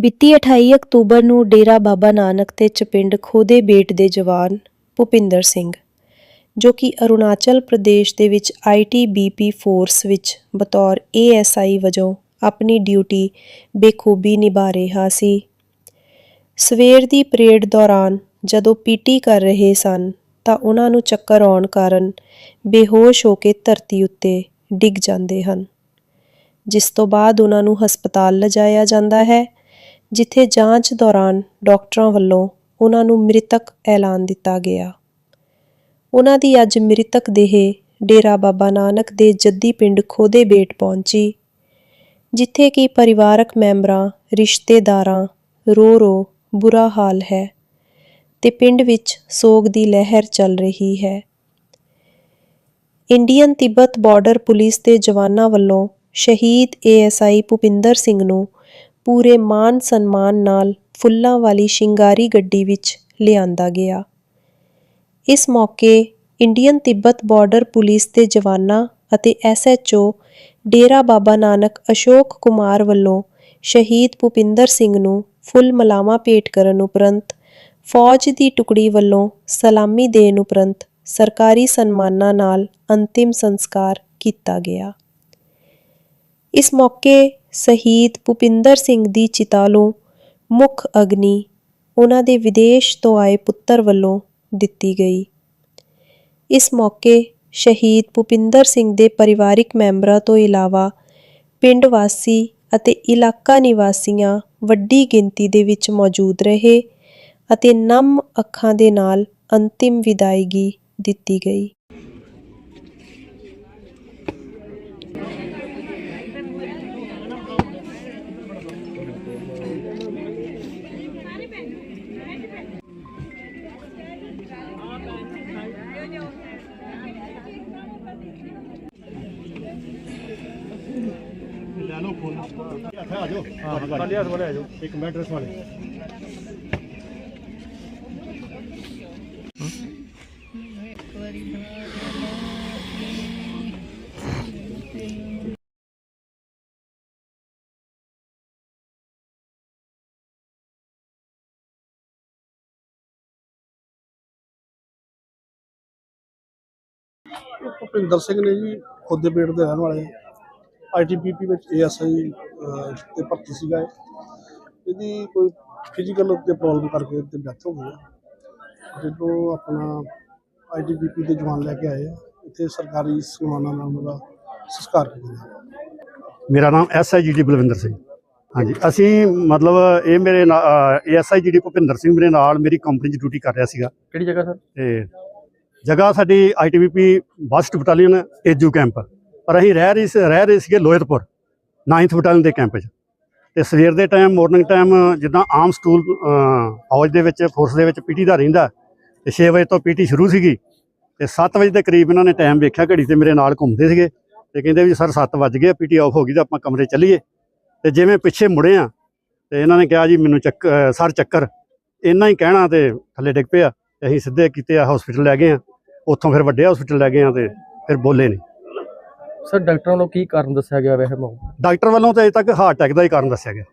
ਬੀਤੀ 28 ਅਕਤੂਬਰ ਨੂੰ ਡੇਰਾ ਬਾਬਾ ਨਾਨਕ ਤੇ ਚਪਿੰਡ ਖੋਦੇ ਬੇਟ ਦੇ ਜਵਾਨ ਭੁਪਿੰਦਰ ਸਿੰਘ, ਜੋ ਕਿ ਅਰੁਣਾਚਲ ਪ੍ਰਦੇਸ਼ ਦੇ ਵਿੱਚ ਆਈਟੀਬੀਪੀ ਫੋਰਸ ਵਿੱਚ ਬਤੌਰ ਏਐਸਆਈ ਵਜੋਂ ਆਪਣੀ ਡਿਊਟੀ ਬੇਖੂਬੀ ਨਿਭਾ ਰਿਹਾ ਸੀ। ਸਵੇਰ ਦੀ ਪਰੇਡ ਦੌਰਾਨ ਜਦੋਂ ਪੀਟੀ ਕਰ ਰਹੇ ਸਨ, ਤਾਂ ਉਹਨਾਂ ਨੂੰ ਚੱਕਰ ਆਉਣ ਕਾਰਨ ਬੇਹੋਸ਼ ਹੋ ਕੇ ਧਰਤੀ ਉੱਤੇ ਡਿੱਗ ਜਾਂਦੇ ਹਨ, ਜਿਸ ਤੋਂ ਬਾਅਦ ਉਹਨਾਂ ਨੂੰ ਹਸਪਤਾਲ ਲਿਜਾਇਆ ਜਾਂਦਾ ਹੈ ਜਿੱਥੇ ਜਾਂਚ ਦੌਰਾਨ ਡਾਕਟਰਾਂ ਵੱਲੋਂ ਉਹਨਾਂ ਨੂੰ ਮ੍ਰਿਤਕ ਐਲਾਨ ਦਿੱਤਾ ਗਿਆ। ਉਹਨਾਂ ਦੀ ਅੱਜ ਮ੍ਰਿਤਕ ਦੇਹ ਡੇਰਾ ਬਾਬਾ ਨਾਨਕ ਦੇ ਜੱਦੀ ਪਿੰਡ ਖੋਦੇ ਬੇਟ ਪਹੁੰਚੀ, ਜਿੱਥੇ ਕਿ ਪਰਿਵਾਰਕ ਮੈਂਬਰਾਂ, ਰਿਸ਼ਤੇਦਾਰਾਂ ਰੋ ਰੋ ਬੁਰਾ ਹਾਲ ਹੈ ਤੇ ਪਿੰਡ ਵਿੱਚ ਸੋਗ ਦੀ ਲਹਿਰ ਚੱਲ ਰਹੀ ਹੈ। ਇੰਡੀਅਨ ਤਿੱਬਤ ਬਾਰਡਰ ਪੁਲਿਸ ਦੇ ਜਵਾਨਾਂ ਵੱਲੋਂ ਸ਼ਹੀਦ ਏਐਸਆਈ ਭੁਪਿੰਦਰ ਸਿੰਘ ਨੂੰ ਪੂਰੇ ਮਾਨ ਸਨਮਾਨ ਨਾਲ ਫੁੱਲਾਂ ਵਾਲੀ ਸ਼ਿੰਗਾਰੀ ਗੱਡੀ ਵਿੱਚ ਲਿਆਂਦਾ ਗਿਆ। ਇਸ ਮੌਕੇ ਇੰਡੀਅਨ ਤਿੱਬਤ ਬਾਰਡਰ ਪੁਲਿਸ ਦੇ ਜਵਾਨਾਂ ਅਤੇ ਐਸਐਚਓ ਡੇਰਾ ਬਾਬਾ ਨਾਨਕ ਅਸ਼ੋਕ ਕੁਮਾਰ ਵੱਲੋਂ ਸ਼ਹੀਦ ਭੁਪਿੰਦਰ ਸਿੰਘ ਨੂੰ ਫੁੱਲ ਮਲਾਵਾ ਭੇਟ ਕਰਨ ਉਪਰੰਤ ਫੌਜ ਦੀ ਟੁਕੜੀ ਵੱਲੋਂ ਸਲਾਮੀ ਦੇਣ ਉਪਰੰਤ ਸਰਕਾਰੀ ਸਨਮਾਨਾਂ ਨਾਲ ਅੰਤਿਮ ਸੰਸਕਾਰ ਕੀਤਾ ਗਿਆ। ਇਸ ਮੌਕੇ ਸ਼ਹੀਦ ਭੁਪਿੰਦਰ ਸਿੰਘ ਦੀ ਚਿਤਾਲੋਂ ਮੁੱਖ ਅਗਨੀ ਉਹਨਾਂ ਦੇ ਵਿਦੇਸ਼ ਤੋਂ ਆਏ ਪੁੱਤਰ ਵੱਲੋਂ ਦਿੱਤੀ ਗਈ। ਇਸ ਮੌਕੇ ਸ਼ਹੀਦ ਭੁਪਿੰਦਰ ਸਿੰਘ ਦੇ ਪਰਿਵਾਰਿਕ ਮੈਂਬਰਾਂ ਤੋਂ ਇਲਾਵਾ ਪਿੰਡ ਵਾਸੀ ਅਤੇ ਇਲਾਕਾ ਨਿਵਾਸੀਆਂ ਵੱਡੀ ਗਿਣਤੀ ਦੇ ਵਿੱਚ ਮੌਜੂਦ ਰਹੇ ਅਤੇ ਨਮ ਅੱਖਾਂ ਦੇ ਨਾਲ ਅੰਤਿਮ ਵਿਦਾਇਗੀ ਦਿੱਤੀ ਗਈ। ਆ ਜਾਓ ਹਾਂ ਖਾਲੀ ਹੱਥ ਆ ਜਾਓ ਇੱਕ ਮਿੰਟ ਰਸ ਵਾਲੇ ਭੁਪਿੰਦਰ ਸਿੰਘ ਨੇ ਜੀ ਖੋਦੇ ਪੇਟ ਦੇ ਰਹਿਣ ਵਾਲੇ। ਆਈਟੀਪੀਪੀ ਵਿੱਚ ਏਐਸਆਈ ਤੇ ਭਰਤੀ ਸੀਗਾ ਇਹ। ਇਹਦੀ ਕੋਈ ਫਿਜ਼ੀਕਲ ਉੱਤੇ ਪ੍ਰੋਬਲਮ ਕਰਕੇ ਤੇ ਡੈਥ ਹੋ ਗਈ ਜਦੋਂ ਆਪਣਾ ਆਈਟੀਪੀਪੀ ਦੇ ਜਵਾਨ ਲੈ ਕੇ ਆਏ ਆ ਇੱਥੇ ਸਰਕਾਰੀ ਸਨਮਾਨਾਂ ਨਾਲ ਉਹਦਾ ਸੰਸਕਾਰ ਕੀਤਾ ਗਿਆ। ਮੇਰਾ ਨਾਮ ਐਸਆਈਜੀਡੀ ਬਲਵਿੰਦਰ ਸਿੰਘ। ਹਾਂਜੀ ਅਸੀਂ ਮਤਲਬ ਇਹ ਮੇਰੇ ਐਸਆਈਜੀਡੀ ਭੁਪਿੰਦਰ ਸਿੰਘ ਮੇਰੇ ਨਾਲ ਮੇਰੀ ਕੰਪਨੀ 'ਚ ਡਿਊਟੀ ਕਰ ਰਿਹਾ ਸੀਗਾ। ਕਿਹੜੀ ਜਗ੍ਹਾ ਸਰ? ਤੇ ਜਗ੍ਹਾ ਸਾਡੀ ਆਈਟੀਬੀਪੀ ਬਸਟ ਬਟਾਲੀਅਨ ਏਜੂ ਕੈਂਪ। ਪਰ ਅਸੀਂ ਰਹਿ ਰਹੇ ਸੀ ਰਹਿ ਰਹੇ ਸੀਗੇ ਲੋਇਤਪੁਰ 9th ਬਟਾਲੀਅਨ ਦੇ ਕੈਂਪ 'ਚ। ਤੇ ਸਵੇਰ ਦੇ ਟਾਈਮ ਮਾਰਨਿੰਗ ਟਾਈਮ ਜਿੱਦਾਂ ਆਮ ਸਕੂਲ ਫੌਜ ਦੇ ਵਿੱਚ ਫੋਰਸ ਦੇ ਵਿੱਚ ਪੀਟੀ ਦਾ ਰਹਿੰਦਾ, ਤੇ 6 ਵਜੇ ਤੋਂ ਪੀਟੀ ਸ਼ੁਰੂ ਸੀਗੀ। ਤੇ 7 ਵਜੇ ਦੇ ਕਰੀਬ ਇਹਨਾਂ ਨੇ ਟਾਈਮ ਵੇਖਿਆ ਘੜੀ ਤੇ ਮੇਰੇ ਨਾਲ ਘੁੰਮਦੇ ਸੀਗੇ। ਤੇ ਕਹਿੰਦੇ ਵੀ ਸਰ 7 ਵੱਜ ਗਏ, ਪੀਟੀ ਆਫ ਹੋ ਗਈ ਤਾਂ ਆਪਾਂ ਕਮਰੇ ਚੱਲੀਏ। ਤੇ ਜਿਵੇਂ ਪਿੱਛੇ ਮੁੜੇ ਆ, ਤੇ ਇਹਨਾਂ ਨੇ ਕਿਹਾ ਜੀ ਮੈਨੂੰ ਚੱਕ ਸਰ ਚੱਕਰ, ਇੰਨਾ ਹੀ ਕਹਿਣਾ ਤੇ ਥੱਲੇ ਡਿੱਗ ਪਿਆ। ਤੇ ਅਸੀਂ ਸਿੱਧੇ ਕੀਤੇ ਆ ਹਸਪੀਟਲ ਲੈ ਗਏ ਆ। ਉੱਥੋਂ ਫਿਰ ਵੱਡੇ ਹਸਪੀਟਲ ਲੈ ਗਏ ਆ ਤੇ ਫਿਰ ਬੋਲੇ ਨਹੀਂ ਸਰ ਡਾਕਟਰਾਂ ਨੂੰ ਕੀ ਕਾਰਨ ਦੱਸਿਆ ਗਿਆ ਵੈਸੇ ਮੌਤ ਦਾ? ਡਾਕਟਰ ਵੱਲੋਂ ਤਾਂ ਅਜੇ ਤੱਕ ਹਾਰਟ ਅਟੈਕ ਦਾ ਹੀ ਕਾਰਨ ਦੱਸਿਆ ਗਿਆ।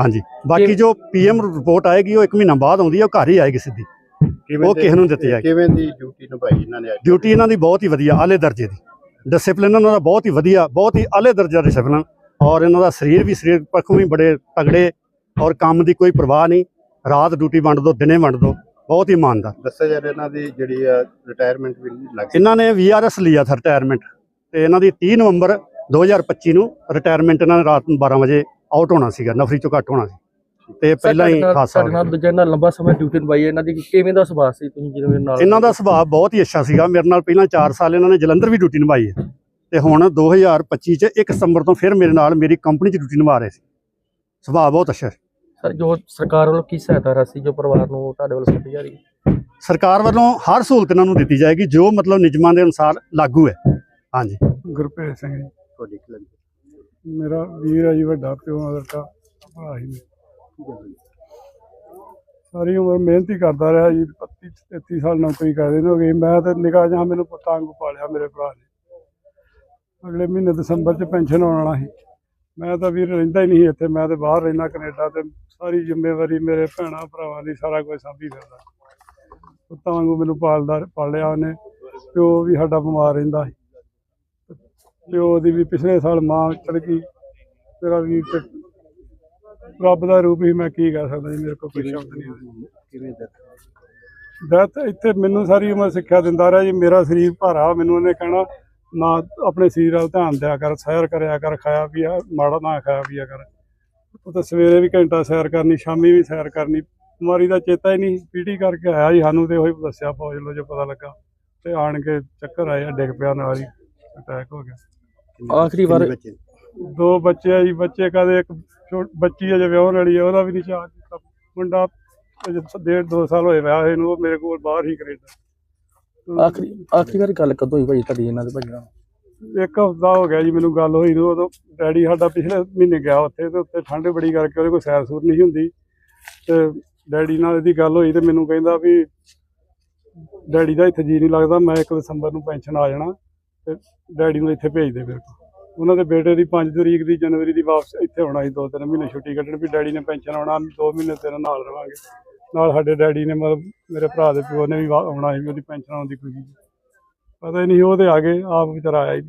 ਹਾਂਜੀ। ਬਾਕੀ ਜੋ ਪੀਐਮ ਰਿਪੋਰਟ ਆਏਗੀ ਉਹ 1 ਮਹੀਨਾ ਬਾਅਦ ਆਉਂਦੀ ਹੈ ਉਹ ਘਰ ਹੀ ਆਏਗੀ ਸਿੱਧੀ। ਉਹ ਕਿਸੇ ਨੂੰ ਦਿੱਤੀ ਜਾਏਗੀ। ਕਿਵੇਂ ਦੀ ਡਿਊਟੀ ਨਿਭਾਈ ਇਹਨਾਂ ਨੇ ਅੱਜ? ਡਿਊਟੀ ਇਹਨਾਂ ਦੀ ਬਹੁਤ ਹੀ ਵਧੀਆ ਆਲੇ ਦਰਜੇ ਦੀ। ਡਿਸਪਲਿਨ ਇਹਨਾਂ ਦਾ ਬਹੁਤ ਹੀ ਵਧੀਆ ਬਹੁਤ ਹੀ ਆਲੇ ਦਰਜੇ ਦਾ ਡਿਸਪਲਿਨ ਔਰ ਇਹਨਾਂ ਦਾ ਸਰੀਰ ਵੀ ਸਰੀਰ ਪੱਖੋਂ ਵੀ ਬੜੇ ਤਗੜੇ ਔਰ ਕੰਮ ਦੀ ਕੋਈ ਪਰਵਾਹ ਨਹੀਂ। ਰਾਤ ਡਿਊਟੀ ਵੰਡ ਦੋ ਦਿਨੇ ਵੰਡ ਦੋ। ਬਹੁਤ ਹੀ ਇਮਾਨਦਾਰ। ਦੱਸਿਆ ਜਾ ਰਿਹਾ ਇਹਨਾਂ ਦੀ ਜਿਹੜੀ ਆ ਰਿਟਾਇਰਮੈਂਟ ਵੀ ਲੱਗ ਇਹਨਾਂ ਨੇ ਵੀਆਰਐਸ ਲਿਆ ਥਾ ਰਿਟਾਇਰਮੈਂਟ ਤੇ ਇਹਨਾਂ ਦੀ 30 ਨਵੰਬਰ 2025 ਨੂੰ ਰਿਟਾਇਰਮੈਂਟ ਇਹਨਾਂ ਨੇ ਰਾਤ ਨੂੰ 12 ਵਜੇ ਆਊਟ ਹੋਣਾ ਸੀਗਾ ਨਫਰੀ ਚੋਂ ਘੱਟ ਹੋਣਾ ਸੀ। ਤੇ ਪਹਿਲਾਂ ਹੀ ਹੋ ਤੁਹਾਡੇ ਨਾਲ ਦੂਜੇ ਨਾਲ ਲੰਬਾ ਸਮਾਂ ਡਿਊਟੀ ਨਿਭਾਈ ਹੈ, ਇਹਨਾਂ ਦੀ ਕਿਵੇਂ ਦਾ ਸੁਭਾਅ ਸੀ ਤੁਸੀਂ ਜਦੋਂ ਮੇਰੇ ਨਾਲ ਇਹਨਾਂ ਦਾ ਸੁਭਾਅ ਬਹੁਤ ਹੀ ਅੱਛਾ ਸੀਗਾ। ਮੇਰੇ ਨਾਲ ਪਹਿਲਾਂ 4 ਸਾਲ ਇਹਨਾਂ ਨੇ ਜਲੰਧਰ ਵੀ ਡਿਊਟੀ ਨਿਭਾਈ ਹੈ। ਤੇ ਹੁਣ 2025 ਚ 1 ਸਤੰਬਰ ਤੋਂ ਫਿਰ ਮੇਰੇ ਨਾਲ ਮੇਰੀ ਕੰਪਨੀ 'ਚ ਡਿਊਟੀ ਨਿਭਾ ਰਹੇ ਸੀ। ਸੁਭਾਅ ਬਹੁਤ ਅੱਛਾ ਸਰ ਜੋ ਸਰਕਾਰ ਵੱਲੋਂ ਕੀ ਸਹਾਇਤਾ ਰਾਸ਼ੀ ਜੋ ਪਰਿਵਾਰ ਨੂੰ ਤੁਹਾਡੇ ਵੱਲੋਂ ਦਿੱਤੀ ਜਾ ਰਹੀ ਹੈ? ਸਰਕਾਰ ਵੱਲੋਂ ਹਰ ਸਹੂਲਤ ਇਹਨਾਂ ਨੂੰ ਦਿੱਤੀ ਜਾਏਗੀ ਜੋ ਮਤਲਬ ਨਿਯਮਾਂ ਦੇ ਅਨੁਸਾਰ ਲਾਗੂ ਹੈ। ਹਾਂਜੀ। ਗੁਰਪ੍ਰੀਤ ਸਿੰਘ ਜੀ। ਤੁਹਾਡੀ ਕਲਮ ਮੇਰਾ ਵੀਰ ਆ ਜੀ ਵੱਡਾ ਪਿਓ ਦਾ ਭਰਾ ਹੀ ਨੇ ਸਾਰੀ ਉਮਰ ਮਿਹਨਤ ਕਰਦਾ ਰਿਹਾ ਜੀ 32 33 ਸਾਲ ਨੌਕਰੀ ਕਰਦੇ ਨੇ ਹੋ ਗਈ ਮੈਂ ਤਾਂ ਨਿਗਾਹ ਜਾਂ ਮੈਨੂੰ ਪੁੱਤਾਂ ਵਾਂਗੂ ਪਾਲਿਆ ਮੇਰੇ ਭਰਾ ਨੇ। ਅਗਲੇ ਮਹੀਨੇ ਦਸੰਬਰ ਚ ਪੈਨਸ਼ਨ ਆਉਣ ਵਾਲਾ ਸੀ। ਮੈਂ ਤਾਂ ਵੀਰ ਰਹਿੰਦਾ ਹੀ ਨਹੀਂ ਇੱਥੇ ਮੈਂ ਤੇ ਬਾਹਰ ਰਹਿਣਾ ਕੈਨੇਡਾ ਤੇ ਸਾਰੀ ਜ਼ਿੰਮੇਵਾਰੀ ਮੇਰੇ ਭੈਣਾਂ ਭਰਾਵਾਂ ਦੀ ਸਾਰਾ ਕੁਝ ਸਾਂਭੀ ਫਿਰਦਾ। ਪੁੱਤਾਂ ਵਾਂਗੂ ਮੈਨੂੰ ਪਾਲਦਾ ਪਾਲਿਆ ਉਹਨੇ। ਪਿਓ ਵੀ ਸਾਡਾ ਬਿਮਾਰ ਰਹਿੰਦਾ ਸੀ। ਪਿਓ ਦੀ ਵੀ ਪਿਛਲੇ ਸਾਲ ਮਾਂ ਚੜ ਗਈ। ਤੇਰਾ ਵੀ ਤੇ ਰੱਬ ਦਾ ਰੂਪ ਹੀ ਮੈਂ ਕੀ ਕਹਿ ਸਕਦਾ ਜੀ ਮੇਰੇ ਕੋਲ ਕੋਈ ਸ਼ਬਦ ਨਹੀਂ ਕਿਵੇਂ ਦੈਤ ਇੱਥੇ ਮੈਨੂੰ ਸਾਰੀ ਉਮਰ ਸਿੱਖਿਆ ਦਿੰਦਾ ਰਿਹਾ ਜੀ ਮੇਰਾ ਸਰੀਰ ਭਾਰਾ ਮੈਨੂੰ ਉਹਨੇ ਕਹਿਣਾ ਨਾ ਆਪਣੇ ਸਰੀਰ ਵੱਲ ਧਿਆਨ ਦਿਆ ਕਰ ਸੈਰ ਕਰਿਆ ਕਰ ਖਾਇਆ ਪੀਆ ਮਾੜਾ ਨਾ ਖਾਇਆ ਪੀਆ ਕਰ। ਉਹ ਤਾਂ ਸਵੇਰੇ ਵੀ ਘੰਟਾ ਸੈਰ ਕਰਨੀ ਸ਼ਾਮੀ ਵੀ ਸੈਰ ਕਰਨੀ ਬਿਮਾਰੀ ਦਾ ਚੇਤਾ ਹੀ ਨਹੀਂ ਪੀਟੀ ਕਰਕੇ ਆਇਆ ਜੀ ਸਾਨੂੰ ਤੇ ਉਹੀ ਦੱਸਿਆ ਫੌਜ ਲੋ ਜੋ ਪਤਾ ਲੱਗਾ। ਤੇ ਆਣ ਕੇ ਚੱਕਰ ਆਇਆ ਡਿੱਗ ਪਿਆ ਨਾਲ ਹੀ ਅਟੈਕ ਹੋ ਗਿਆ। ਆਖਰੀ ਵਾਰ ਦੋ ਬੱਚੇ ਆ ਜੀ ਬੱਚੇ ਕਦੇ ਇੱਕ ਛੋ- ਬੱਚੀ ਅਜੇ ਵਿਆਹਣ ਵਾਲੀ ਆ ਉਹਦਾ ਵੀ ਨਹੀਂ ਚਾਹ ਕੀਤਾ ਮੁੰਡਾ ਅਜੇ ਡੇਢ ਦੋ ਸਾਲ ਹੋਏ ਵਿਆਹ ਹੋਏ ਨੂੰ ਉਹ ਮੇਰੇ ਕੋਲ ਬਾਹਰ ਹੀ ਕੈਨੇਡਾ। ਆਖਰੀ ਆਖਰੀ ਵਾਰੀ ਗੱਲ ਕਦੋਂ ਹੋਈ ਭਾਈ ਤੁਹਾਡੀ ਇਹਨਾਂ ਦੇ ਭਾਈ ਨਾਲ? ਇੱਕ ਹਫ਼ਤਾ ਹੋ ਗਿਆ ਜੀ ਮੈਨੂੰ ਗੱਲ ਹੋਈ ਨੂੰ ਉਦੋਂ ਡੈਡੀ ਸਾਡਾ ਪਿਛਲੇ ਮਹੀਨੇ ਗਿਆ ਉੱਥੇ ਤੇ ਉੱਥੇ ਠੰਡ ਬੜੀ ਕਰਕੇ ਉਹਦੇ ਕੋਲ ਸੈਰ ਸੂਰ ਨਹੀਂ ਹੁੰਦੀ। ਤੇ ਡੈਡੀ ਨਾਲ ਇਹਦੀ ਗੱਲ ਹੋਈ ਤੇ ਮੈਨੂੰ ਕਹਿੰਦਾ ਵੀ ਡੈਡੀ ਦਾ ਇੱਥੇ ਜੀ ਨਹੀਂ ਲੱਗਦਾ ਮੈਂ 1 ਦਸੰਬਰ ਨੂੰ ਪੈਨਸ਼ਨ ਆ ਜਾਣਾ। ਤੇ ਡੈਡੀ ਨੂੰ ਇੱਥੇ ਭੇਜ ਦੇ ਮੇਰੇ ਕੋਲ ਉਹਨਾਂ ਦੇ ਬੇਟੇ ਦੀ 5 ਤਰੀਕ ਦੀ ਜਨਵਰੀ ਦੀ ਵਾਪਸ ਇੱਥੇ ਆਉਣਾ ਸੀ, ਦੋ ਤਿੰਨ ਮਹੀਨੇ ਛੁੱਟੀ ਕੱਢਣ, ਵੀ ਡੈਡੀ ਨੇ ਪੈਨਸ਼ਨ ਆਉਣਾ, ਦੋ ਮਹੀਨੇ ਤੇਰੇ ਨਾਲ ਰਵਾਂਗੇ। ਨਾਲ ਸਾਡੇ ਡੈਡੀ ਨੇ ਮਤਲਬ ਮੇਰੇ ਭਰਾ ਦੇ ਪਿਓ ਨੇ ਵੀ ਵਾ- ਆਉਣਾ ਸੀ, ਵੀ ਉਹਦੀ ਪੈਨਸ਼ਨ ਆਉਣ ਦੀ ਖੁਸ਼ੀ ਪਤਾ ਹੀ ਨਹੀਂ ਉਹ ਤੇ ਆ ਗਏ, ਆਪ ਵਿਚਾਰਾ ਆਇਆ ਹੀ